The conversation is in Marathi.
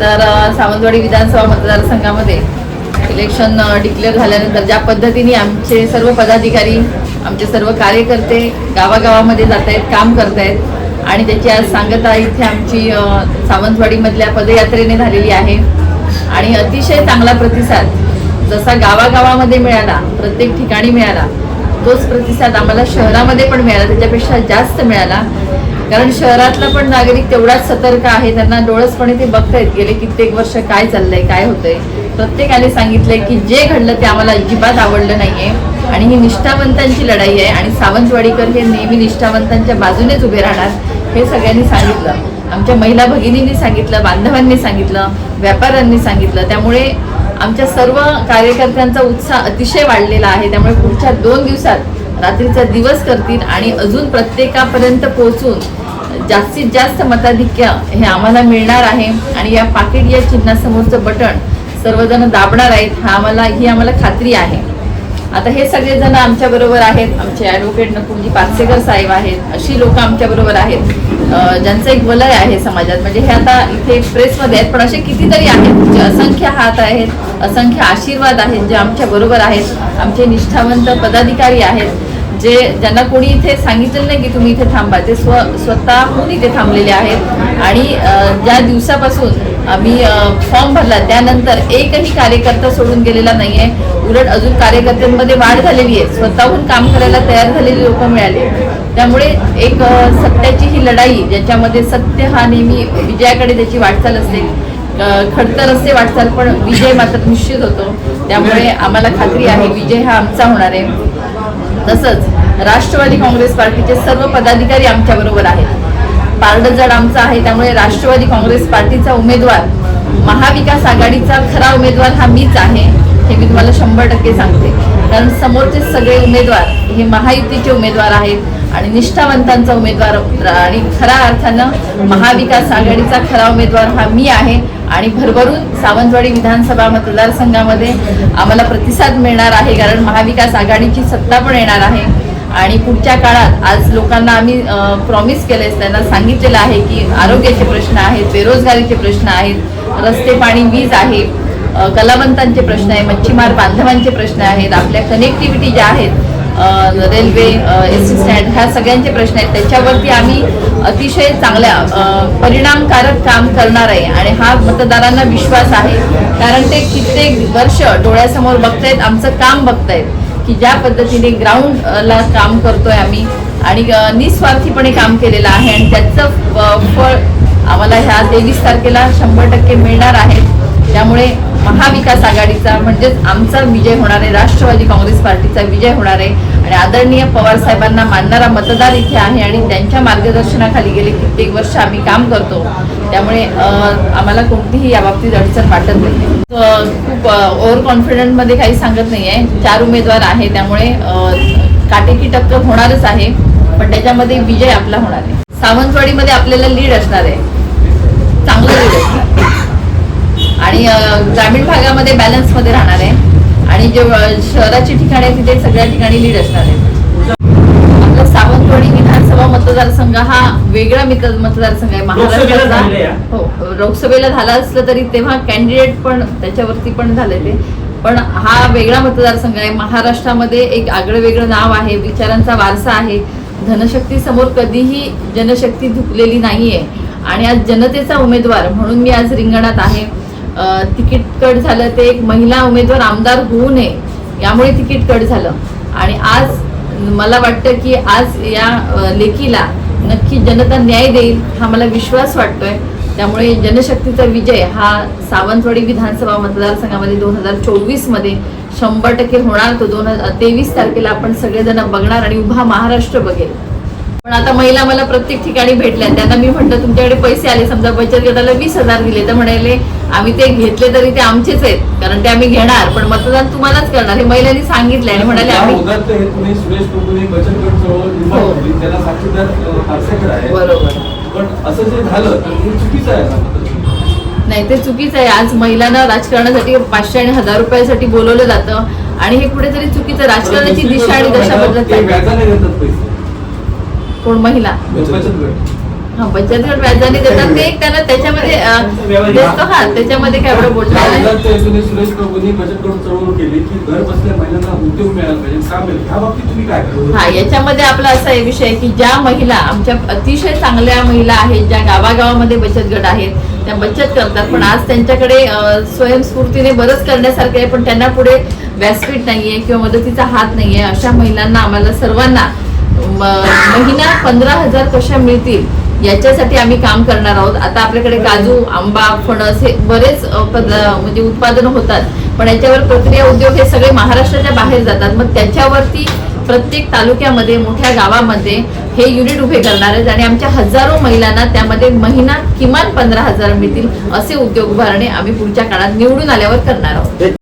तर सावंतवाडी विधानसभा मतदारसंघामध्ये इलेक्शन डिक्लेअर झाल्यानंतर ज्या पद्धतीने आमचे सर्व पदाधिकारी आमचे सर्व कार्यकर्ते गावागावामध्ये जात आहेत काम करत आहेत आणि त्याची आज सांगता इथे आमची सावंतवाडीमधल्या पदयात्रेने झालेली आहे. आणि अतिशय चांगला प्रतिसाद जसा गावागावामध्ये मिळाला प्रत्येक ठिकाणी मिळाला तोच प्रतिसाद आम्हाला शहरामध्ये पण मिळाला त्याच्यापेक्षा जास्त मिळाला. कारण शहरातला पण नागरिक तेवढाच सतर्क आहे. त्यांना डोळसपणे ते बघतायत गेले कित्येक वर्ष काय चाललंय काय होतंय. प्रत्येकाने सांगितलंय की जे घडलं ते आम्हाला अजिबात आवडलं नाहीये. आणि ही निष्ठावंतांची लढाई आहे आणि सावंतवाडीकर हे नेहमी निष्ठावंतांच्या बाजूनेच उभे राहणार हे सगळ्यांनी सांगितलं. आमच्या महिला भगिनींनी सांगितलं बांधवांनी सांगितलं व्यापाऱ्यांनी सांगितलं. त्यामुळे आमच्या सर्व कार्यकर्त्यांचा उत्साह अतिशय वाढलेला आहे. त्यामुळे पुढच्या दोन दिवसात रात्रीचा दिवस करतील आणि अजून प्रत्येकापर्यंत पोहोचून जास्तीत जास्त मताधिक्य हे आम्हाला मिळणार आहे. आणि या पाकिट या चिन्हासमोरचं बटन सर्वजण दाबणार आहेत हा आम्हाला ही आम्हाला खात्री आहे. आता हे सगळेजण आमच्याबरोबर आहेत. आमचे ॲडव्होकेट नकुलजी पाचसेकर साहेब आहेत. अशी लोक आमच्याबरोबर आहेत. ज्यांचं एक वलय आहे समाजात. म्हणजे हे आता इथे प्रेसमध्ये आहेत पण असे कितीतरी आहेत. जे असंख्य हात आहेत असंख्य आशीर्वाद आहेत जे आमच्याबरोबर आहेत. आमचे निष्ठावंत पदाधिकारी आहेत. जे ज्यांना कोणी इथे सांगितलं नाही की तुम्ही इथे थांबा ते स्व स्वतःहून इथे थांबलेले आहेत. आणि ज्या दिवसापासून आम्ही फॉर्म भरला त्यानंतर एकही कार्यकर्ता सोडून गेलेला नाही आहे उलट अजून कार्यकर्त्यांमध्ये वाढ झालेली आहे. स्वतःहून काम करायला तयार झालेली लोक मिळाले त्यामुळे एक सत्याची ही लढाई ज्याच्यामध्ये सत्य हा नेहमी विजयाकडे त्याची वाटचाल असते. खडतर असते वाटचाल पण विजय मात्र निश्चित होतो. त्यामुळे आम्हाला खात्री आहे विजय हा आमचा होणार आहे. तसंच राष्ट्रवादी काँग्रेस पार्टीचे सर्व पदाधिकारी आमच्या बरोबर आहेत. पारडजड आमचा आहे त्यामुळे राष्ट्रवादी काँग्रेस पार्टीचा उमेदवार महाविकास आघाडीचा खरा उमेदवार हा मीच आहे हे मी तुम्हाला शंभर टक्के सांगते. कारण समोरचे सगळे उमेदवार हे महायुतीचे उमेदवार आहेत आणि निष्ठावंतांचा उमेदवार आणि खऱ्या अर्थानं महाविकास आघाडीचा खरा उमेदवार हा मी आहे. आणि भरभरून सावंतवाडी विधानसभा मतदारसंघामध्ये आम्हाला प्रतिसाद मिळणार आहे कारण महाविकास आघाडीची सत्ता पण येणार आहे. आणि पुढच्या काळात आज लोकांना आम्ही प्रॉमिस केले त्यांना सांगितलेलं आहे की आरोग्याचे प्रश्न आहेत बेरोजगारीचे प्रश्न आहेत रस्ते पाणी वीज आहे कलावंतांचे प्रश्न आहे मच्छीमार बांधवांचे प्रश्न आहेत आपल्या कनेक्टिव्हिटी ज्या आहेत रेल्वे एस सी स्टँड ह्या सगळ्यांचे प्रश्न आहेत. त्याच्यावरती आम्ही अतिशय चांगल्या परिणामकारक काम करणार आहे आणि हा मतदारांना विश्वास आहे. कारण ते कित्येक वर्ष डोळ्यासमोर बघतायत आमचं काम बघतायत की ज्या पद्धतीने ग्राउंडला काम करतोय आम्ही आणि निस्वार्थीपणे काम केलेलं आहे आणि त्याचं फळ आम्हाला ह्या तेवीस तारखेला शंभर टक्के मिळणार आहे. त्यामुळे महाविकास आघाडीचा म्हणजेच आमचा विजय होणार आहे. राष्ट्रवादी काँग्रेस पार्टीचा विजय होणार आहे. आणि आदरणीय पवार साहेबांना मानणारा मतदार इथे आहे आणि त्यांच्या मार्गदर्शनाखाली गेले कित्येक वर्ष आम्ही काम करतो. त्यामुळे आम्हाला कोणतीही याबाबतीत अडचण वाटत नाही. खूप ओव्हर कॉन्फिडंटमध्ये काही सांगत नाही आहे चार उमेदवार आहे त्यामुळे काटेकी टक्कर होणारच आहे. पण त्याच्यामध्ये विजय आपला होणार आहे. सावंतवाडीमध्ये आपल्याला लीड असणार आहे. चांगलं लीड असणार आणि ग्रामीण भागामध्ये बॅलन्समध्ये राहणार आहे. आणि जे शहराची ठिकाणी आहे तिथे सगळ्या ठिकाणी लीड असणार आहे. आपला सावंतवाडी विधानसभा मतदारसंघ हा वेगळा मित- मतदारसंघ आहे. झालेला महाराष्ट्राचा हो लोकसभेला झाला असलं तरी तेव्हा कॅन्डिडेट पण त्याच्यावरती पण झाले ते पण हा वेगळा मतदारसंघ आहे. महाराष्ट्रामध्ये एक आगळं वेगळं नाव आहे. विचारांचा वारसा आहे. धनशक्ती समोर कधीही जनशक्ती झुकलेली नाहीये. आणि आज जनतेचा उमेदवार म्हणून मी आज रिंगणात आहे. तिकीट कट झालं ते एक महिला उमेदवार आमदार होऊ नये यामुळे तिकीट कट झालं. आणि आज मला वाटतं की आज या लेखीला नक्की जनता न्याय देईल हा मला विश्वास वाटतोय. त्यामुळे जनशक्तीचा विजय हा सावंतवाडी विधानसभा मतदारसंघामध्ये दोन हजार चोवीसमध्ये शंभर टक्के होणार. तो दोन हजार तेवीस तारखेला आपण सगळेजण बघणार आणि उभा महाराष्ट्र बघेल. पण आता महिला मला प्रत्येक ठिकाणी भेटल्या त्यांना मी म्हटलं तुमच्याकडे पैसे आले समजा बचत गटाला वीस हजार दिले. तर म्हणाले आम्ही ते घेतले तरी ते आमचेच आहेत कारण ते आम्ही घेणार पण मतदान तुम्हालाच करणार. हे महिलांनी सांगितले आणि म्हणाले आम्ही हो. बरोबर. पण असं जे झालं चुकीचं आहे? नाही ते चुकीचं आहे. आज महिलांना राजकारणासाठी पाचशे आणि हजार रुपयासाठी बोलवलं जातं आणि हे कुठेतरी चुकीचं. राजकारणाची दिशा आणि दशा बदलत ते आहे कोण महिला? बचत गट हा बचत गट व्याजाने देतात ते त्यांना त्याच्यामध्ये देतो हा त्याच्यामध्ये काय एवढं बोलणार सुरेश प्रभूंनी बचत गट चळवळ केली की घर बसल्या महिलांना उद्योग मिळाला पाहिजे काम मिळेल ह्या बाबतीत तुम्ही काय हा याच्यामध्ये आपला असा एक विषय की ज्या महिला आमच्या अतिशय चांगल्या महिला आहेत ज्या गावागावामध्ये बचत गट आहेत त्या बचत करतात पण आज त्यांच्याकडे स्वयंस्फूर्तीने बरंच करण्यासारखं आहे पण त्यांना पुढे व्यासपीठ नाहीये किंवा मदतीचा हात नाहीये अशा महिलांना आम्हाला सर्वांना महिना पंधरा हजार कशा मिळतील याच्यासाठी आम्ही काम करणार आहोत. आता आपल्याकडे काजू आंबा फणस हे बरेच म्हणजे उत्पादन होतात. पण याच्यावर प्रक्रिया उद्योग हे सगळे महाराष्ट्राच्या बाहेर जातात. मग त्याच्यावरती प्रत्येक तालुक्यामध्ये मोठ्या गावामध्ये हे युनिट उभे करणार आहेत आणि आमच्या हजारो महिलांना त्यामध्ये महिना किमान पंधरा हजार मिळतील असे उद्योग उभारणे आम्ही पुढच्या काळात निवडून आल्यावर करणार आहोत.